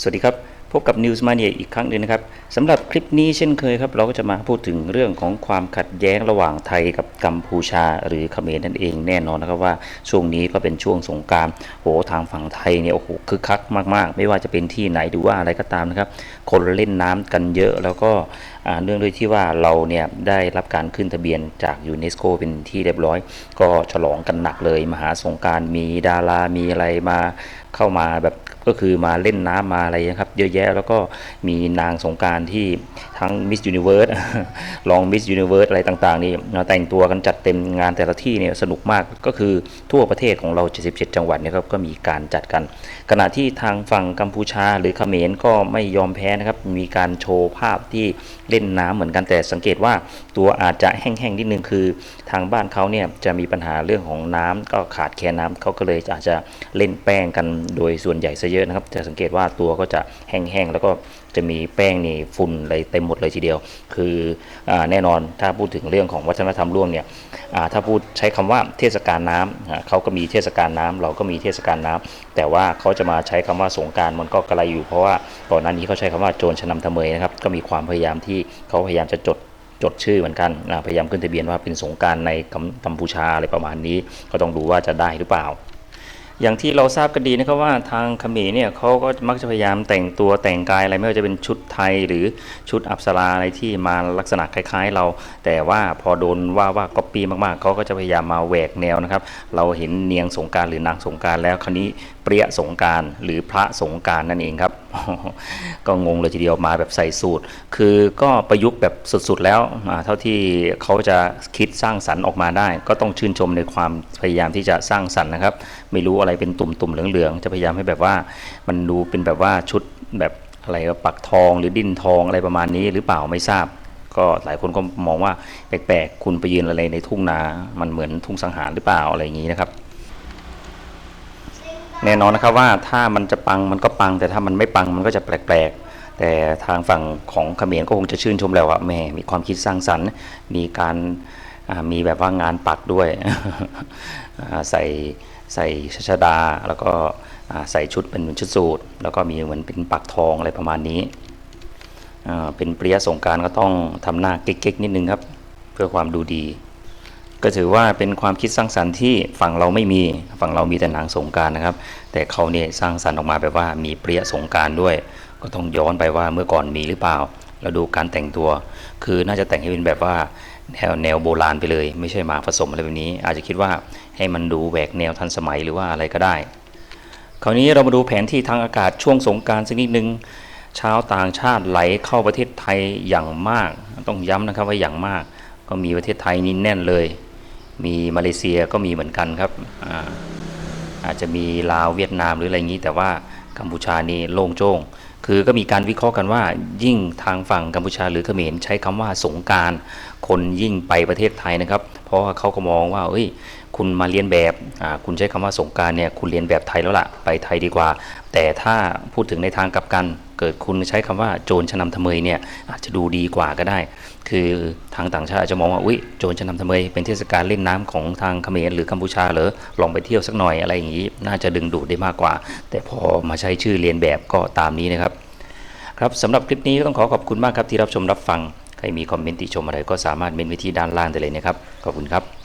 สวัสดีครับ พบกับ News Mania อีกครั้งหนึ่งนะครับสำหรับคลิปนี้เช่นเคยครับ เราก็จะมาพูดถึงเรื่องของความขัดแย้งระหว่างไทยกับกัมพูชาหรือเขมรนั่นเองแน่นอนนะครับว่าช่วงนี้ก็เป็นช่วงสงการ โหทางฝั่งไทยเนี่ยโอ้โหคึกคักมากๆ ไม่ว่าจะเป็นที่ไหนหรือว่าอะไรก็ตามนะครับ คนเล่นน้ำกันเยอะแล้วก็เนื่องด้วยที่ว่าเราเนี่ยได้รับการขึ้นทะเบียนจากยูเนสโกเป็นที่เรียบร้อย ก็ฉลองกันหนักเลย มหาสงการมีดารามีอะไรมาเข้ามาแบบก็คือมาเล่นน้ำมาอะไรนะครับ เยอะแยะแล้วก็มีนางสงการที่ทั้งมิส s u นิเวิร์สลองมิส s u นิเวิร์สอะไรต่างๆนี่มาแต่งตัวกันจัดเต็มงานแต่ละที่เนี่ยสนุกมากก็คือทั่วประเทศของเรา 77 จังหวัดเนี่ยครับก็มีการจัดกัน ขณะที่ทางฝั่งกัมพูชาหรือเขมรก็ไม่ยอมแพ้นะครับ มีการโชว์ภาพที่เล่นน้ำเหมือนกันแต่สังเกตว่าตัวอาจจะแห้งๆนิดนึงคือ ทางบ้านเขาเนี่ยจะมีปัญหาเรื่องของน้ำก็ขาดแคลนน้ำเขาก็เลยอาจจะเล่นแป้งกันโดยส่วนใหญ่ซะเยอะนะครับ จะสังเกตว่าตัวก็จะแห้งๆ แล้วก็จะมีแป้งนี่ฝุ่นอะไรเต็มหมดเลยทีเดียว คืออแน่นอนถ้าพูดถึงเรื่องของวัฒนธรรมร่วมเนี่ยถ้าพูดใช้คำว่าเทศกาลน้ำเขาก็มีเทศกาลน้ำเราก็มีเทศกาลน้ำแต่ว่าเขาจะมาใช้คำว่าสงการมันก็กระไรอยู่เพราะว่าก่อนหน้านี้เขาใช้คำว่าโจรชนำทะเมยนะครับก็มีความพยายามที่เขาพยายามจะจดจดชื่อเหมือนกันพยายามขึ้นทะเบียนว่าเป็นสงการในกัมพูชาอะไรประมาณนี้ ก็ต้องดูว่าจะได้หรือเปล่า อย่างที่เราทราบกันดีนะครับว่าทางขมรเนี่ยเขาก็มักจะพยายามแต่งตัวแต่งกายอะไรไม่ว่าจะเป็นชุดไทยหรือชุดอับสราอะไรที่มาลักษณะคล้าย ๆ เรา แต่ว่าพอโดนว่าว่าก๊อปปี้มากๆเขาก็จะพยายามมาแหวกแนวนะครับ เราเห็นเนียงสงการหรือนางสงการแล้วคราวนี้เปรี้ยสงการหรือพระสงการนั่นเองครับ ก็งงเลยทีเดียวมาแบบใส่สูตร คือก็ประยุกต์แบบสุดๆแล้วเท่าที่เขาจะคิดสร้างสรรค์ออกมาได้ ก็ต้องชื่นชมในความพยายามที่จะสร้างสรรค์นะครับ ไม่รู้อะไรเป็นตุ่มๆเหลืองๆ จะพยายามให้แบบว่า มันดูเป็นแบบว่าชุดแบบอะไรปักทองหรือดิ้นทองอะไรประมาณนี้หรือเปล่าไม่ทราบก็หลายคนก็มองว่าแปลกๆ คุณไปยืนอะไรในทุ่งนา มันเหมือนทุ่งสังหารหรือเปล่าอะไรอย่างนี้นะครับ แน่นอนนะครับว่าถ้ามันจะปังมันก็ปัง แต่ถ้ามันไม่ปังมันก็จะแปลกๆ แต่ทางฝั่งของเขมรก็คงจะชื่นชมแล้วว่าแม่มีความคิดสร้างสรรค์ มีการมีแบบว่างานปักด้วยใส่ใส่ชชดา แล้วก็ใส่ชุดเป็นชุดสูทแล้วก็มีเหมือนเป็นปักทองอะไรประมาณนี้เป็นเปรี้ยสงการก็ต้องทำหน้าเก๊กๆนิดนึงครับ เพื่อความดูดี ก็ถือว่าเป็นความคิดสร้างสรรค์ที่ฝั่งเราไม่มีฝั่งเรามีแต่หนังสงการนะครับ แต่เขาเนี่ยสร้างสรรค์ออกมาแบบว่ามีเปรี้ยสงการด้วย ก็ต้องย้อนไปว่าเมื่อก่อนมีหรือเปล่าแล้วดูการแต่งตัว คือน่าจะแต่งให้เป็นแบบว่าแนวแนวโบราณไปเลย ไม่ใช่มาผสมอะไรแบบนี้ อาจจะคิดว่าให้มันดูแหวกแนวทันสมัยหรือว่าอะไรก็ได้ คราวนี้เรามาดูแผนที่ทางอากาศช่วงสงการสักนิดนึงชาวต่างชาติไหลเข้าประเทศไทยอย่างมาก ต้องย้ำนะครับว่าอย่างมาก ก็มีประเทศไทยนี่แน่นเลย มีมาเลเซียก็มีเหมือนกันครับอาจจะมีลาวเวียดนามหรืออะไรอย่างนี้ แต่ว่ากัมพูชานี่โล่งโจ้งคือก็มีการวิเคราะห์กันว่า ยิ่งทางฝั่งกัมพูชาหรือเขมรใช้คำว่าสงการคนยิ่งไปประเทศไทยนะครับ เพราะว่าเขาก็มองว่าเอ้ยคุณมาเรียนแบบคุณใช้คำว่าสงการเนี่ยคุณเรียนแบบไทยแล้วล่ะไปไทยดีกว่า แต่ถ้าพูดถึงในทางกลับกัน เกิดคุณใช้คำว่าโจรชนำทะเมยเนี่ยอาจจะดูดีกว่าก็ได้ คือทางต่างชาติอาจจะมองว่าอุ้ยโจรชนำทะเมยเป็นเทศกาลเล่นน้ำของทางเขมรหรือกัมพูชาเหรอลองไปเที่ยวสักหน่อยอะไรอย่างนี้ น่าจะดึงดูดได้มากกว่า แต่พอมาใช้ชื่อเรียนแบบก็ตามนี้นะครับครับสำหรับคลิปนี้ก็ต้องขอขอบคุณมากครับที่รับชมรับฟัง ใครมีคอมเมนต์ติชมอะไรก็สามารถเมนไว้ที่ด้านล่างได้เลยนะครับ ขอบคุณครับ